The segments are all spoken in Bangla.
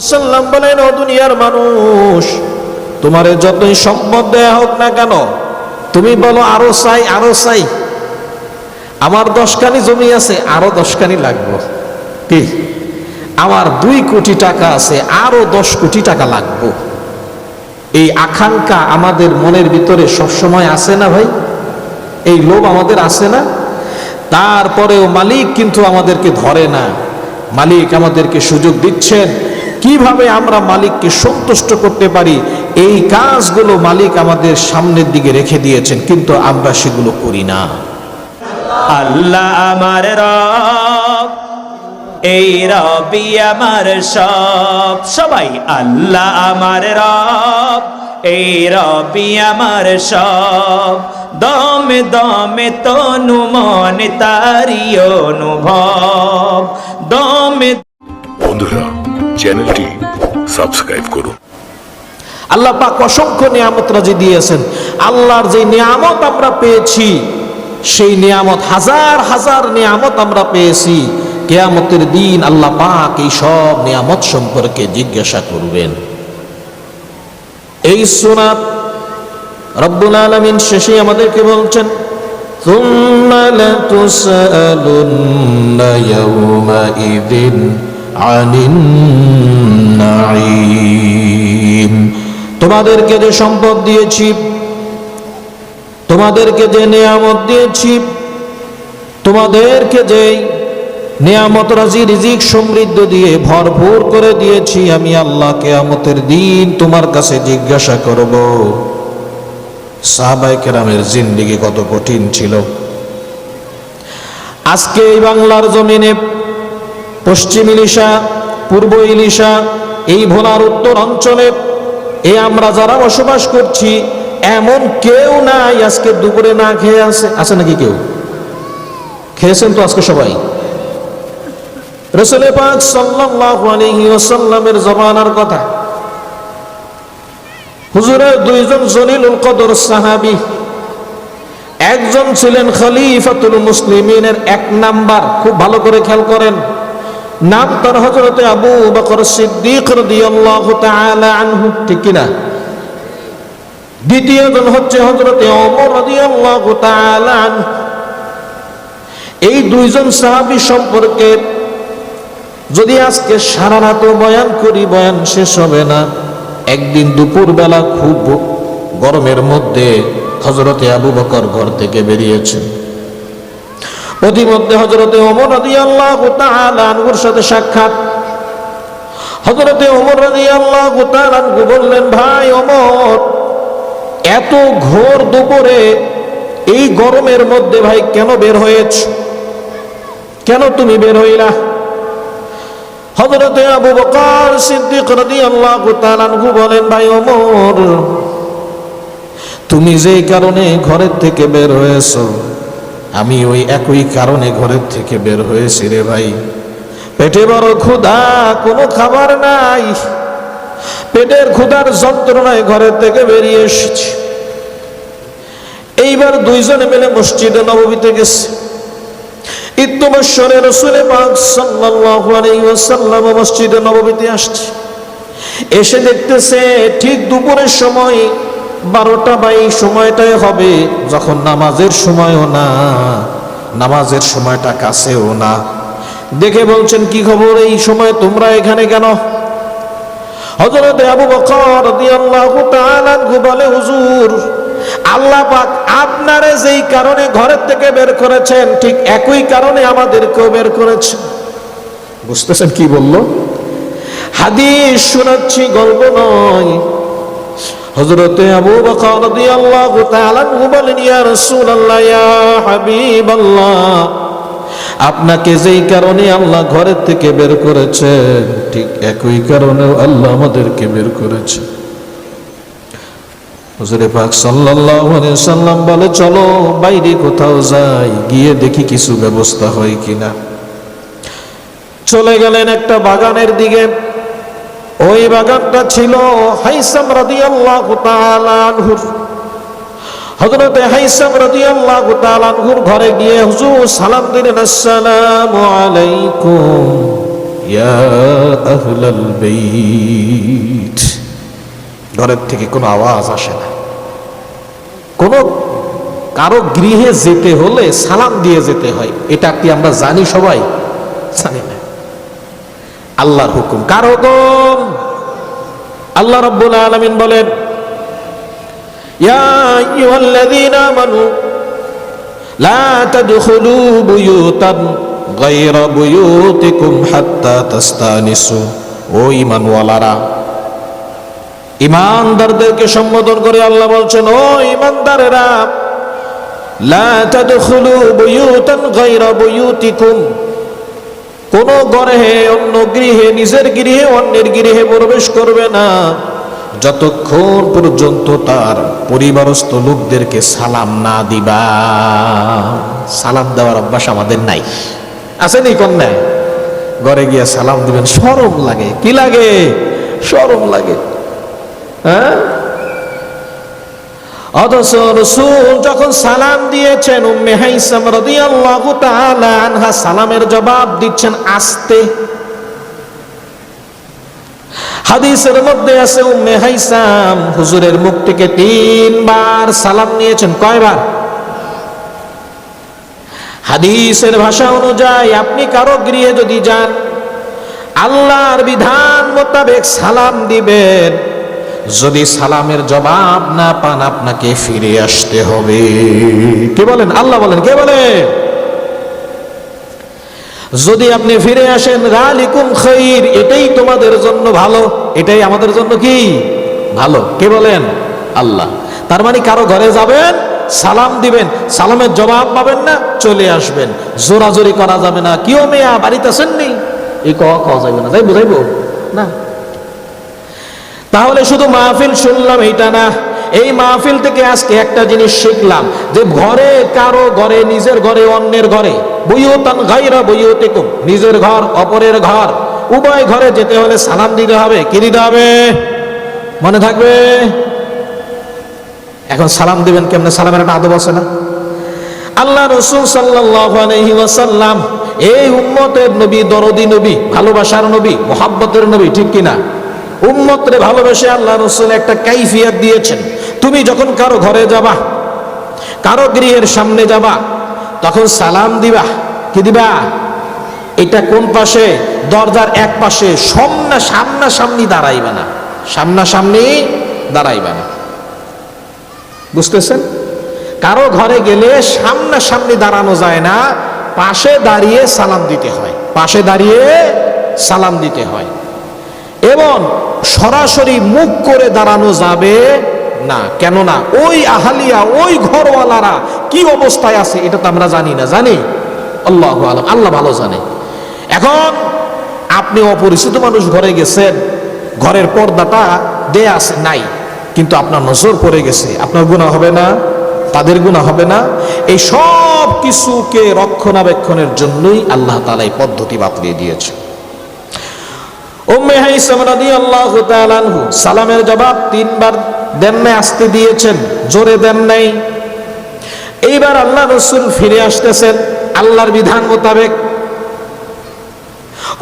সাল্লাম বলেন, ও দুনিয়ার মানুষ, তোমারে যতই সম্পদ দেয়া হোক না কেন, তুমি বলো আরও চাই আরও চাই। আমার দশখানি জমি আছে, আরও দশখানি লাগবে। কি? আমার দুই কোটি টাকা আছে, আরও দশ কোটি টাকা লাগবে। এই আকাঙ্ক্ষা আমাদের মনের ভিতরে সবসময় আসে না ভাই? এই লোভ আমাদের আসে না? তারপরেও মালিক কিন্তু আমাদেরকে ধরে না। মালিক আমাদেরকে সুযোগ দিচ্ছেন। কীভাবে আমরা মালিককে সন্তুষ্ট করতে পারি? এই কাজগুলো মালিক আমাদের সামনের দিকে রেখে দিয়েছেন কিন্তু আমরা সেগুলো করি না। আল্লাহ আমার রব এই রবি আমার সব। সবাই আল্লাহ আমার রব এই রবি আমার সব। দমে দমে তনু মনে তারি অনুভব। দমে বন্ধুরা চ্যানেলটি সাবস্ক্রাইব করুন আল্লাহ পাক অসংখ্য নিয়ামত রাজি দিয়েছেন আল্লাহর যে নিয়ামত আমরা পেয়েছি সেই নিয়ামত হাজার হাজার নিয়ামত আমরা পেয়েছি কেয়ামতের দিন আল্লাহ পাক এই সব নিয়ামত সম্পর্কে জিজ্ঞাসা করবেন এই সুনাত রব্বুল আলমিন শেষে আমাদেরকে বলছেন ثم لتسألن يومئذ عن النعيم তোমাদেরকে যে সম্পদ দিয়েছি তোমাদেরকে যে নিয়ামত দিয়েছি তোমাদেরকে যে নিয়ামত রাজি রিজিক সমৃদ্ধ দিয়ে ভরপুর করে দিয়েছি আমি আল্লাহ কেয়ামতের দিন তোমার কাছে জিজ্ঞাসা করব সাহাবাই কেরামের জিন্দিগি কত কঠিন ছিল আজকে এই বাংলার জমিনে পশ্চিম ইলিশা, পূর্ব ইলিশা, এই ভোলার উত্তর অঞ্চলে এ আমরা যারা বসবাস করছি, এমন কেউ নাই আজকে দুপুরে না খেয়ে আছে। আছে নাকি কেউ? খেয়েছেন তো আজকে সবাই? রসুল পাক সাল্লাল্লাহু আলাইহি ওয়াসাল্লামের জমানার কথা। হুজুরের দুইজন জলিলুল কদর সাহাবী। একজন ছিলেন খলিফাতুল মুসলিমিনের এক নাম্বার। খুব ভালো করে খেয়াল করেন। নাম তার হজরতে আবু বকর সিদ্দিক রাদিয়াল্লাহু তাআলা আনহু, ঠিক কিনা? দ্বিতীয় জন হচ্ছে হজরতে ওমর রাদিয়াল্লাহু তাআলা আনহু। এই দুইজন সাহাবী সম্পর্কে যদি আজকে সারা রাত বয়ান করি, বয়ান শেষ হবে না। একদিন দুপুরবেলা খুব গরমের মধ্যে হজরতে আবু বকর ঘর থেকে বেরিয়েছেন প্রতিমধ্যে হজরতে ওমর রাদিয়াল্লাহু তাআলা আনহুর সাথে সাক্ষাৎ। হজরতে ওমর রাদিয়াল্লাহু তাআলা আনহু বললেন, ভাই ওমর, এত ঘোর দুপুরে এই গরমের মধ্যে ভাই কেন বের হয়েছ? কেন তুমি বের হইলা? হজরতে আবু বকর সিদ্দিক রাদিয়াল্লাহু তাআলা আনহু বলেন, ভাই ওমর, তুমি যেই কারণে ঘরের থেকে বের হয়েছো আমি ওই একই কারণে ঘরের থেকে বের হয়েছি রে ভাই। পেটে বড় ক্ষুধা, কোনো খাবার নাই। পেটের ক্ষুধার যন্ত্রণায় ঘরের থেকে বেরিয়ে এসেছি। এইবার দুইজনে মিলে মসজিদে নবমীতে গেছে। ইত্যবসরে রসুলে পাক সাল্লাল্লাহু আলাইহি ওয়াসাল্লাম মসজিদে নববীতে আসছে। এসে দেখতেছে ঠিক দুপুরের সময় বারোটা বা এই সময়টাই হবে, যখন নামাজের সময়ও না, নামাজের সময়টা কাছেও না। দেখে বলছেন, কি খবর? এই সময় তোমরা এখানে কেন? হজরতে আবু বকর বলে, হুজুর, আল্লাহ পাক আপনারে যেই কারণে ঘরের থেকে বের করেছেন, ঠিক একই কারণে আমাদেরকেও বের করেছেন বুঝতেছেন কি বলল? হাদিস শোনাচ্ছি, গল্প নয়। হযরতে আবু বকর রাদিয়াল্লাহু তাআলা বলেন, ইয়া রাসূলুল্লাহ, ইয়া হাবিবাল্লাহ, আপনাকে যেই কারণে আল্লাহ ঘরের থেকে বের করেছেন, ঠিক একই কারণে আল্লাহ আমাদেরকে বের করেছে হুজুরে পাক সাল্লাল্লাহু আলাইহি সাল্লাম বলে, চলো বাইরে কোথাও যাই, গিয়ে দেখি কিছু ব্যবস্থা হয় কিনা। চলে গেলেন একটা বাগানের দিকে। ওই বাগানটা ছিল হাইসাম রাদিয়াল্লাহু তাআলা আনহুর। হযরতে হাইসাম রাদিয়াল্লাহু তাআলা আনহুর ঘরে গিয়ে হুজুর সালাম দিলেন, আসসালামু আলাইকুম, ইয়া আহলাল বাইত ঘরের থেকে কোনো আওয়াজ আসে না। কোন, কারও গৃহে যেতে হলে সালাম দিয়ে যেতে হয়। এটা কি আমরা জানি সবাই? জানি না। আল্লাহর হুকুম। কার হুকুম? আল্লাহ রাব্বুল আলামিন বলেন লা তাদখুলু বুয়ুতান গায়রা বুয়ুতিকুম হাত্তা তাস্তানিসু। ও ঈমানওয়ালারা ইমানদারদেরকে সম্বোধন করে আল্লাহ বলছেন, ও ইমানদারেরা লা তাদখুলু বুয়ুতান গায়রা বুয়ুতিকুম কোন গৃহে, অন্য গৃহে, নিজের গৃহে, অন্যের গৃহে প্রবেশ করবে না। যতক্ষণ পর্যন্ত তার পরিবারস্থ লোকদেরকে সালাম না দিবা, সালাম দেওয়ার অভ্যাস আমাদের নাই। আসেনি কন্যা? ঘরে গিয়ে সালাম দিবেন সরম লাগে। কি লাগে? সরম লাগে। হ্যাঁ? অথচ রসুল যখন সালাম দিয়েছেন, উম্মে হাইসাম রাদিয়াল্লাহু তাআলা আনহা সালামের জবাব দিচ্ছেন আস্তে। হাদিসের মধ্যে আছে, উম্মে হাইসাম হুজুরের মুখ থেকে তিনবার সালাম নিয়েছেন। কয়বার? হাদিসের ভাষা অনুযায়ী আপনি কারও গৃহে যদি যান, আল্লাহর বিধান মোতাবেক সালাম দিবেন। যদি সালামের জবাব না পান, আপনাকে ফিরে আসতে হবে। কে বলেন? আল্লাহ বলেন, কে বলে? যদি আপনি ফিরে আসেন, রালিকুম খৈর এটাই তোমাদের জন্য ভালো, এটাই আমাদের জন্য কি? ভালো। কে বলেন? আল্লাহ। তার মানে কারও ঘরে যাবেন, সালাম দিবেন, সালামের জবাব পাবেন না, চলে আসবেন। জোরাজোরি করা যাবে না। কিও মেয়া বাড়িতে আসেননি এই ক ক যাইবে না তাই বুঝাইবো না। তাহলে শুধু মাহফিল শুনলাম এইটা না, এই মাহফিল থেকে আজকে একটা জিনিস শিখলাম যে ঘরে কারও ঘরে, নিজের ঘরে, অন্যের ঘরে বইয়তান গাইরা নিজের ঘর, অপরের ঘর, উভয় ঘরে যেতে হলে সালাম দিতে হবে, কি দিতে হবে? মনে থাকবে? এখন সালাম দিবেন কেমনে? সালামের একটা আদব আছে না? আল্লাহ রসুল সাল্লাল্লাহু আলাইহি ওয়াসাল্লাম, এই উম্মতের নবী, দরদি নবী, ভালোবাসার নবী, মোহাব্বতের নবী, ঠিক কিনা? উম্মতরে ভালোবেসে আল্লাহ রসুল একটা কাইফিয়াত দিয়েছেন। তুমি যখন কারও ঘরে যাবা, কারও গৃহের সামনে যাবা, তখন সালাম দিবা। কি দিবা? এটা কোন পাশে? দরজার এক পাশে। সামনা সামনা সামনি দাঁড়াইবে না। সামনা সামনি দাঁড়াইবে না। বুঝতেছেন? কারও ঘরে গেলে সামনা সামনি দাঁড়ানো যায় না। পাশে দাঁড়িয়ে সালাম দিতে হয়। পাশে দাঁড়িয়ে সালাম দিতে হয়। এবং সরাসরি মুখ করে দাঁড়ানো যাবে না। কেননা ওই আহালিয়া, ওই ঘরওয়ালারা কি অবস্থায় আছে এটা তো আমরা জানি না। জানি? আল্লাহ আলম। আল্লাহ ভালো জানে। এখন আপনি অপরিচিত মানুষ ঘরে গেছেন, ঘরের পর্দাটা দেয়া আছে, নাই। কিন্তু আপনার নজর পড়ে গেছে। আপনার গুণা হবে না? তাদের গুণা হবে না? এই সব কিছুকে রক্ষণাবেক্ষণের জন্যই আল্লাহ তালা এই পদ্ধতি বাতলিয়ে দিয়েছে উম্মে হাইসাম রাদিয়াল্লাহু তাআলা আনহু সালামের জবাব তিনবার দেন নাই আসতে দিয়েছেন, জোরে দেন নাই। এইবার আল্লাহ রসুল ফিরে আসতেছেন, আল্লাহর বিধান মোতাবেক।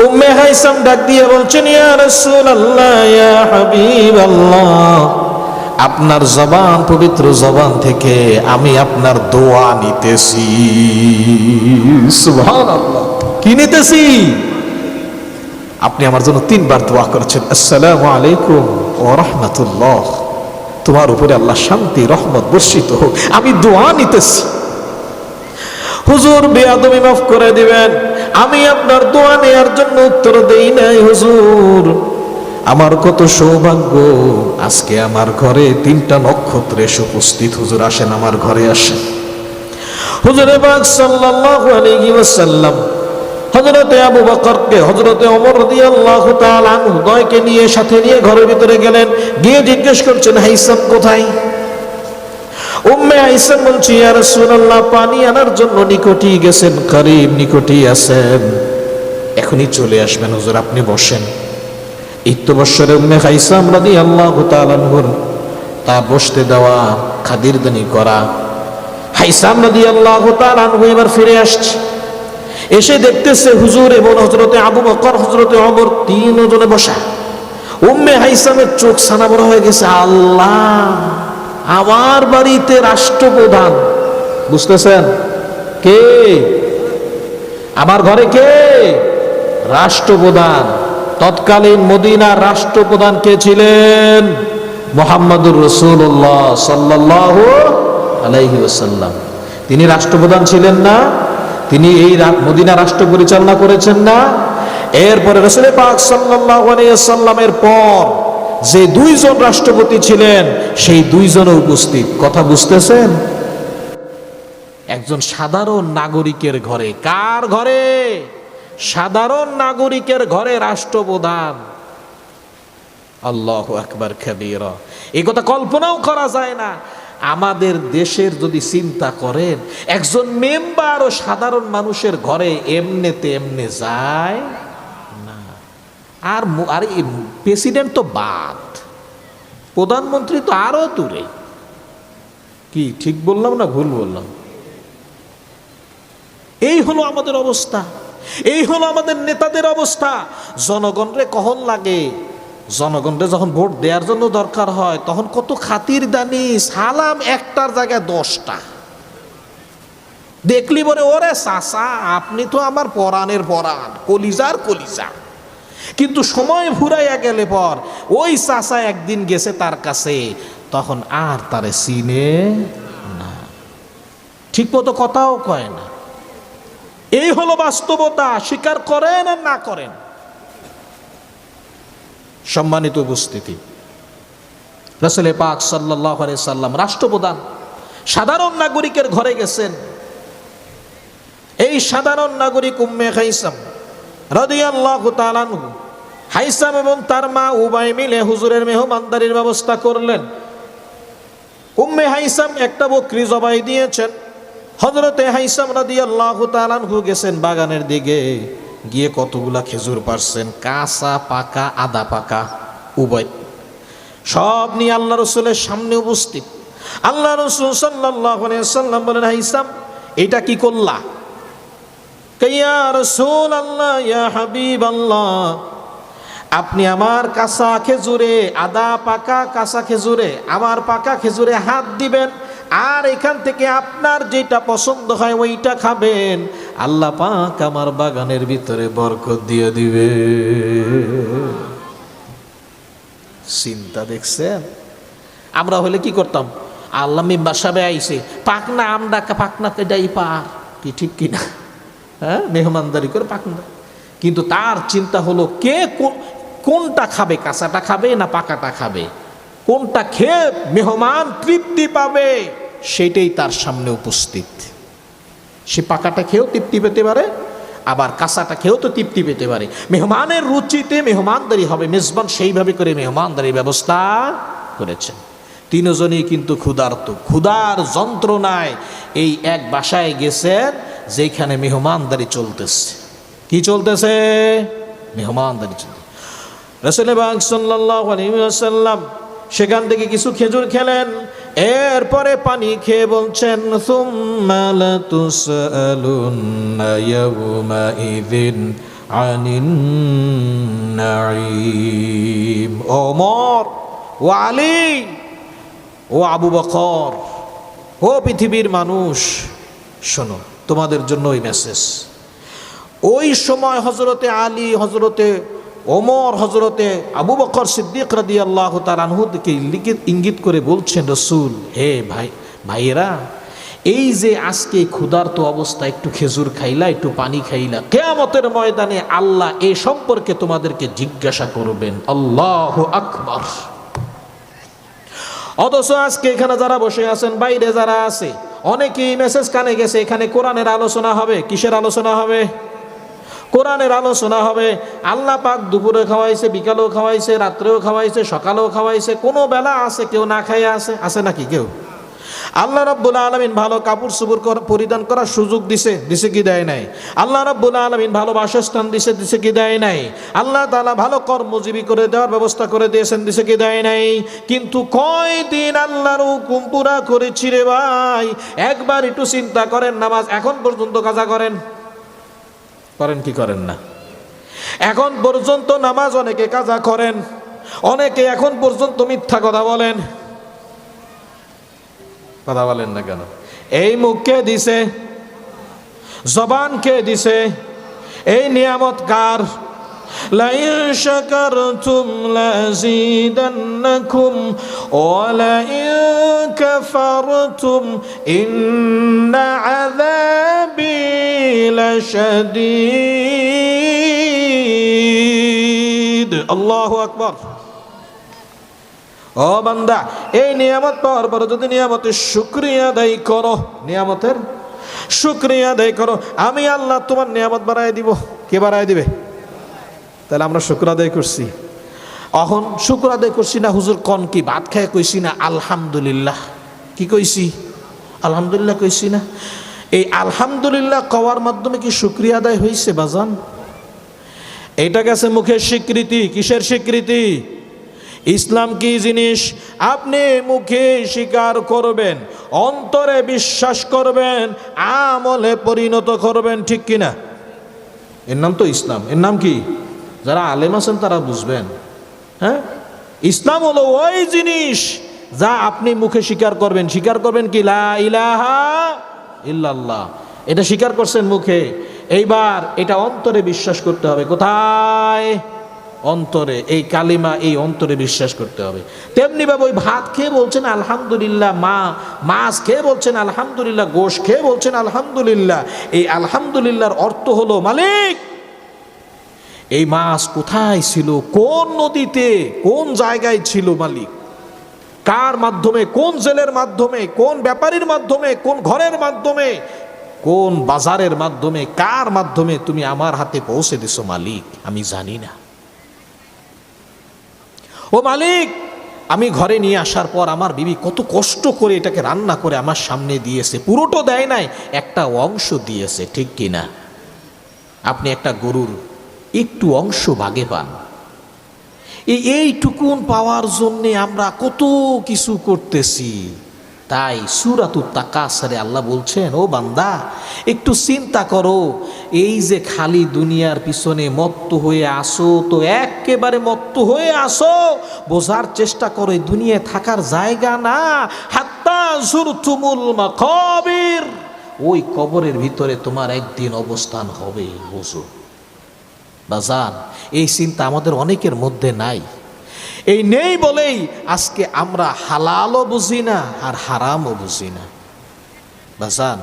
উম্মে হাইসাম ডাক দিয়ে বলছেন, ইয়া রাসূলুল্লাহ, ইয়া হাবিবাল্লাহ, আপনার জবান, পবিত্র জবান থেকে আমি আপনার দোয়া নিতেছি। সুবহানাল্লাহ। কি নিতেছি? আপনি আমার জন্য তিনবার দোয়া করেছেন। আসসালামু আলাইকুম ও রহমতুল্লাহ। তোমার উপরে আল্লাহ শান্তি, রহমত বর্ষিত হোক। আমি দোয়া নিতেছি। হুজুর বেয়াদমি মাফ করে দিবেন। আমি আপনার দোয়া নেয়ার জন্য উত্তর দেই নাই, হুজুর। আমার কত সৌভাগ্য। আজকে আমার ঘরে তিনটা নক্ষত্র এসে উপস্থিত হুজুর আসেন, আমার ঘরে আসেন। হুজুরে বাগ সাল্লাল্লাহু আলাইহি ওয়াসাল্লাম হজরতে আবু বকরকে হজরতে ওমর রাদিয়াল্লাহু তাআলা আনহু দয়কে নিয়ে সাথে নিয়ে ঘরের ভিতরে গেলেন। গিয়ে জিজ্ঞেস করছেন হাইসাম কোথায়? উম্মে আইসাম বলছি, ইয়া রাসূলুল্লাহ, পানি আনার জন্য নিকটই গেছেন, করিব নিকটই আছেন। এখনই চলে আসবেন, হুজুর, আপনি বসেন। ইত্যবৎসরে উম্মে হাইসাম রাদিয়াল্লাহু তাআলা তা বসতে দেওয়া, খাদিরদানি করা। হাইসাম রাদিয়াল্লাহু তাআলা এবার ফিরে আসছে। এসে দেখতেছে হুজুর এবং হজরতে আবু বকর হজরতে অমর তিন জনে বসা। উম্মে হাইসামের চোখ সানা বড় হয়ে গেছে, আল্লাহ, আমার বাড়িতে রাষ্ট্রপ্রধান। বুঝতেছেন? কে? আমার ঘরে কে? রাষ্ট্রপ্রধান। তৎকালীন মদিনার রাষ্ট্রপ্রধান কে ছিলেন? মোহাম্মদুর রসুল্লাহ সাল্লাহ আলাইহি ওসাল্লাম তিনি রাষ্ট্রপ্রধান ছিলেন না? তিনি এই মদিনা রাষ্ট্র পরিচালনা করেছেন না। এরপরে রসুল পাক আলাইসাল্লামের পর যে দুইজন রাষ্ট্রপতি ছিলেন, সেই দুইজনও উপস্থিত। কথা বুঝতেছেন? একজন সাধারণ নাগরিকের ঘরে। কার ঘরে? সাধারণ নাগরিকের ঘরে রাষ্ট্রপ্রধান। আল্লাহ আকবার, কবির। এই কথা কল্পনাও করা যায় না। আমাদের দেশের যদি চিন্তা করেন, একজন মেম্বার ও সাধারণ মানুষের ঘরে এমনেতে এমনে যায় না। আর আর প্রেসিডেন্ট তো বাদ। প্রধানমন্ত্রী তো আরও দূরে। কি, ঠিক বললাম না ভুল বললাম? এই হলো আমাদের অবস্থা। এই হলো আমাদের নেতাদের অবস্থা। জনগণরে কখন লাগে? জনগণরে যখন ভোট দেওয়ার জন্য দরকার হয়, তখন কত খাতির দানি, সালাম একটার জায়গায় দশটা। দেখলি বলে, ওরে চাচা, আপনি তো আমার পরাণের পরাণ কলিজার কলিজা। কিন্তু সময় ফুরাইয়া গেলে পর, ওই চাচা একদিন গেছে তার কাছে, তখন আর তারে চিনে না। ঠিক মতো কথাও কয় না। এই হলো বাস্তবতা, স্বীকার করেন আর না করেন। সম্মানিত উপস্থিতি। রসলে পাক সাল্লাহ সাল্লাম রাষ্ট্রপ্রধান, সাধারণ নাগরিকের ঘরে গেছেন। এই সাধারণ নাগরিক উম্মে হাইসাম রাদিয়াল্লাহু হাইসাম এবং তার মা উভয় মিলে হুজুরের মেহমানদারির ব্যবস্থা করলেন। উম্মে হাইসাম একটা বকরি জবাই দিয়েছেন। হজরতে হাইসাম রাদিয়াল্লাহু তাআলাহু গেছেন বাগানের দিকে। গিয়ে কতগুলা খেজুর পারছেন? কাঁচা, পাকা, আদা পাকা, উভয়। সব নিয়ে আল্লাহ রসুলের সামনে উপস্থিত। আল্লাহ রসুল সাল্লাহ সাল্লাম বলেন হাইসাম এটা কি করলা? কাইয়া রসুল আল্লাহ ইয়া হাবিব আল্লাহ আপনি আমার কাঁচা খেজুরে, আদা পাকা কাঁচা খেজুরে, আমার পাকা খেজুরে হাত দিবেন আর এখান থেকে আপনার যেটা পছন্দ হয় ওইটা খাবেন। আল্লাহ পাক আমার বাগানের ভিতরে বরকত দিয়ে দিবে। চিন্তা দেখছেন? আমরা হলে কি করতাম? আল্লাহ মেম্বার সাহেব আইসে পাকনা আমরা পাকনা এটাই পার। কি ঠিক কিনা হ্যাঁ মেহমানদারি করে পাকনা। কিন্তু তার চিন্তা হলো কো- কোনটা খাবে, কাঁচাটা খাবে না পাকাটা খাবে? কোনটা খেয়ে মেহমান তৃপ্তি পাবে সেটাই তার সামনে উপস্থিত। সে পাকাটা খেয়েও তৃপ্তি পেতে পারে, আবার কাঁচাটা খেয়েও তো তৃপ্তি পেতে পারে। মেহমানের রুচিতে মেহমানদারি হবে, মেজবান সেইভাবে করে মেহমানদারির ব্যবস্থা করেছেন। তিনজনই কিন্তু ক্ষুধার্ত, ক্ষুধার যন্ত্রণায় এই এক বাসায় গেছেন, যেখানে মেহমানদারি চলতেছে। কি চলতেছে? মেহমানদারি চলতেছে। রসুল বাগ সাল্লাম সেখান থেকে কিছু খেজুর খেলেন। এরপরে পানি খেয়ে বলছেন, "সুম্মা লাতুসআলুন্না ইয়াওমাইযিন আনিন ওমর ও আলী ও আবু বকর ও পৃথিবীর মানুষ, শোনো, তোমাদের জন্য ওই মেসেজ। ওই সময় হজরতে আলী হজরতে ওমর হজরতে আবু বকর সিদ্দিক রাদি আল্লাহ তার লিখিত ইঙ্গিত করে বলছেন, রসুল, হে ভাই, ভাইয়েরা, এই যে আজকে ক্ষুধার্ত অবস্থা, একটু খেজুর খাইলা, একটু পানি খাইলা, কেয়ামতের ময়দানে আল্লাহ এ সম্পর্কে তোমাদেরকে জিজ্ঞাসা করবেন। আল্লাহ আকবর। অথচ আজকে এখানে যারা বসে আছেন, বাইরে যারা আছে, অনেকেই মেসেজ কানে গেছে, এখানে কোরআনের আলোচনা হবে, কিসের আলোচনা হবে? কোরআনের আলোচনা হবে। আল্লাহ পাক দুপুরে খাওয়াইছে, বিকালেও খাওয়াইছে, রাত্রেও খাওয়াইছে, সকালেও খাওয়াইছে, কোনো বেলা আছে, কেউ না খাইয়ে আছে আছে নাকি কেউ? আল্লাহ রব্বুল আলমিন ভালো কাপড় কর- পরিধান করার সুযোগ দিছে দিছে কি দেয় নাই? আল্লাহ রব্বুল আলমিন ভালো বাসস্থান দিছে দিছে কি দেয় নাই? আল্লাহ তালা ভালো কর্মজীবী করে দেওয়ার ব্যবস্থা করে দিয়েছেন, দিছে কি দেয় নাই? কিন্তু কয়দিন আল্লাহর হুকুম পুরা করেছি রে ভাই? একবার একটু চিন্তা করেন, নামাজ এখন পর্যন্ত কাজা করেন। করেন কি করেন না এখন পর্যন্ত নামাজ অনেকে কাজা করেন অনেকে এখন পর্যন্ত মিথ্যা কথা বলেন কথা বলেন না কেন এই মুখ কে দিছে জবান কে দিছে এই নিয়ামত কার لئن شكرتم لأزيدنكم ولئن كفرتم إن عذابي لشديد الله أكبر ও বান্দা এই নিয়ামত পাওয়ার পর যদি নিয়ামতের শুক্রিয়া আদায় করো নিয়ামতের শুক্রিয়া আদায় করো আমি আল্লাহ তোমার নিয়ামত বাড়াই দিব কে বাড়াই দিবে তাহলে আমরা শুক্র আদায় করছি এখন শুক্র আদায় করছি না হুজুর কন কি ভাত খায় কইছি না আলহামদুলিল্লাহ কি কইছি আলহামদুলিল্লাহ কইছি না এই আলহামদুলিল্লাহ কওয়ার মাধ্যমে কি শুক্রিয়া আদায় হয়েছে বাজান? এটা গেছে মুখের স্বীকৃতি, কিসের স্বীকৃতি? ইসলাম কি জিনিস? আপনি মুখে স্বীকার করবেন, অন্তরে বিশ্বাস করবেন, আমলে পরিণত করবেন, ঠিক কিনা? এর নাম তো ইসলাম। এর নাম কি? যারা আলেম আছেন তারা বুঝবেন। হ্যাঁ? ইসলাম হলো ওই জিনিস যা আপনি মুখে স্বীকার করবেন। স্বীকার করবেন কি? লা ইলাহা ইল্লাল্লাহ। এটা স্বীকার করছেন মুখে। এইবার এটা অন্তরে বিশ্বাস করতে হবে। কোথায়? অন্তরে। এই কালিমা এই অন্তরে বিশ্বাস করতে হবে। তেমনি ভাবে ওই ভাত খেয়ে বলছেন, আলহামদুলিল্লাহ, মা, মাছ খেয়ে বলছেন, আলহামদুলিল্লাহ, গোশ খেয়ে বলছেন, আলহামদুলিল্লাহ। এই আলহামদুলিল্লাহর অর্থ হলো মালিক। এই মাছ কোথায় ছিল? কোন নদীতে? কোন জায়গায় ছিল মালিক? কার মাধ্যমে, কোন জেলের মাধ্যমে, কোন ব্যাপারীর মাধ্যমে, কোন ঘরের মাধ্যমে, কোন বাজারের মাধ্যমে, কার মাধ্যমে তুমি আমার হাতে পৌঁছে দিছো মালিক? আমি জানি না। ও মালিক, আমি ঘরে নিয়ে আসার পর আমার বিবি কত কষ্ট করে এটাকে রান্না করে আমার সামনে দিয়েছে। পুরোটো দেয় নাই, একটা অংশ দিয়েছে, ঠিক কিনা? আপনি একটা গরুর একটু অংশ ভাগে পান। এই এইটুকুন পাওয়ার জন্যে আমরা কত কিছু করতেছি। তাই সুরাতু তাকাসারে আল্লাহ বলছেন, ও বান্দা, একটু চিন্তা করো। এই যে খালি দুনিয়ার পিছনে মত্ত হয়ে আসো, তো একেবারে মত্ত হয়ে আসো। বোঝার চেষ্টা করো দুনিয়ায় থাকার জায়গা না। হাত্তা জুরতুমুল মাকাবির। ওই কবরের ভিতরে তোমার একদিন অবস্থান হবে বোঝো বাজান এই চিন্তা আমাদের অনেকের মধ্যে নাই। এই নেই বলেই আজকে আমরা হালালও বুঝি না আর হারামও বুঝি না। বাজান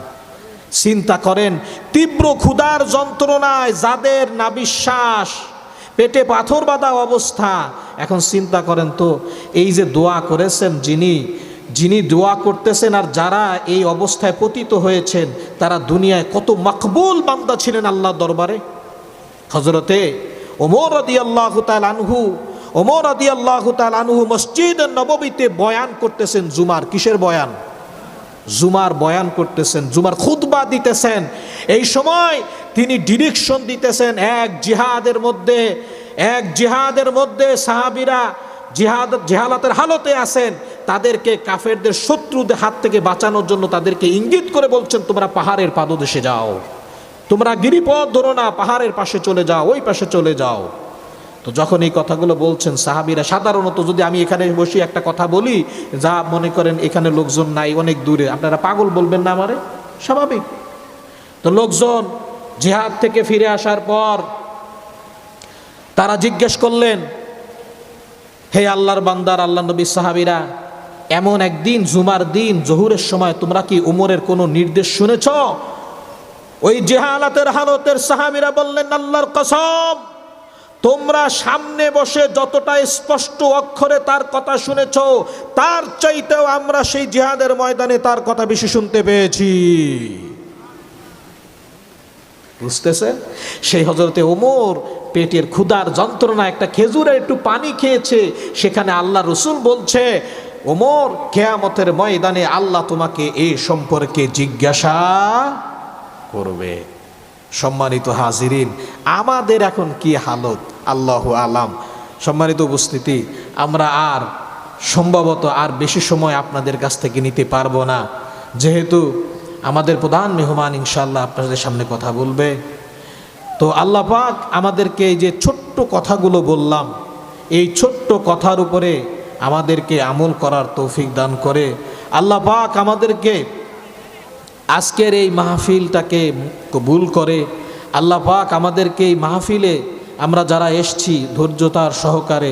চিন্তা করেন, তীব্র ক্ষুধার যন্ত্রণায় যাদের না বিশ্বাস, পেটে পাথর বাঁধা অবস্থা, এখন চিন্তা করেন তো, এই যে দোয়া করেছেন যিনি যিনি দোয়া করতেছেন আর যারা এই অবস্থায় পতিত হয়েছেন, তারা দুনিয়ায় কত মকবুল বান্দা ছিলেন আল্লাহ দরবারে। হজরতে ওমর রদি আল্লাহ আনহু, ওমর রদি আল্লাহ আনহু মসজিদ নববীতে বয়ান করতেছেন জুমার। কিসের বয়ান? জুমার বয়ান করতেছেন, জুমার খুতবা দিতেছেন। এই সময় তিনি ডিরেকশন দিতেছেন এক জিহাদের মধ্যে, এক জিহাদের মধ্যে সাহাবিরা জিহাদ, জেহালাতের হালতে আছেন। তাদেরকে কাফেরদের শত্রুদের হাত থেকে বাঁচানোর জন্য তাদেরকে ইঙ্গিত করে বলছেন, তোমরা পাহাড়ের পাদদেশে যাও। তোমরা গিরিপথ ধরো না, পাহাড়ের পাশে চলে যাও, ওই পাশে চলে যাও। তো যখন এই কথাগুলো বলছেন সাহাবিরা, সাধারণত যদি আমি এখানে বসে একটা কথা বলি, যা মনে করেন এখানে লোকজন নাই, অনেক দূরে, আপনারা পাগল বলবেন না আমারে? স্বাভাবিক। তো লোকজন জিহাদ থেকে ফিরে আসার পর তারা জিজ্ঞেস করলেন, হে আল্লাহর বান্দার, আল্লাহ নবী সাহাবিরা, এমন একদিন, জুমার দিন, জহুরের সময় তোমরা কি উমরের কোনো নির্দেশ শুনেছ? ওই জেহালাতের হালতের সাহাবিরা বললেন, আল্লাহর কসম, তোমরা সামনে বসে যতটা স্পষ্ট অক্ষরে তার কথা শুনেছ, তার চাইতেও আমরা সেই জিহাদের ময়দানে তার কথা বেশি শুনতে পেয়েছি। বুঝতেছে সেই হজরতে ওমর পেটের ক্ষুধার যন্ত্রণা, একটা খেজুরে একটু পানি খেয়েছে, সেখানে আল্লাহ রসুল বলছে, ওমর, কেয়ামতের ময়দানে আল্লাহ তোমাকে এই সম্পর্কে জিজ্ঞাসা করবে। সম্মানিত হাজিরিন, আমাদের এখন কি হালত? আল্লাহ আলাম। সম্মানিত উপস্থিতি, আমরা আর সম্ভবত আর বেশি সময় আপনাদের কাছ থেকে নিতে পারব না। যেহেতু আমাদের প্রধান মেহমান ইনশাল্লাহ আপনাদের সামনে কথা বলবে। তো আল্লাহ পাক আমাদেরকে এই যে ছোট্ট কথাগুলো বললাম, এই ছোট্ট কথার উপরে আমাদেরকে আমল করার তৌফিক দান করে। আল্লাহ পাক আমাদেরকে আজকের এই মাহফিলটাকে কবুল করে আল্লাহ পাক আমাদেরকে এই মাহফিলে আমরা যারা এসছি ধৈর্যতার সহকারে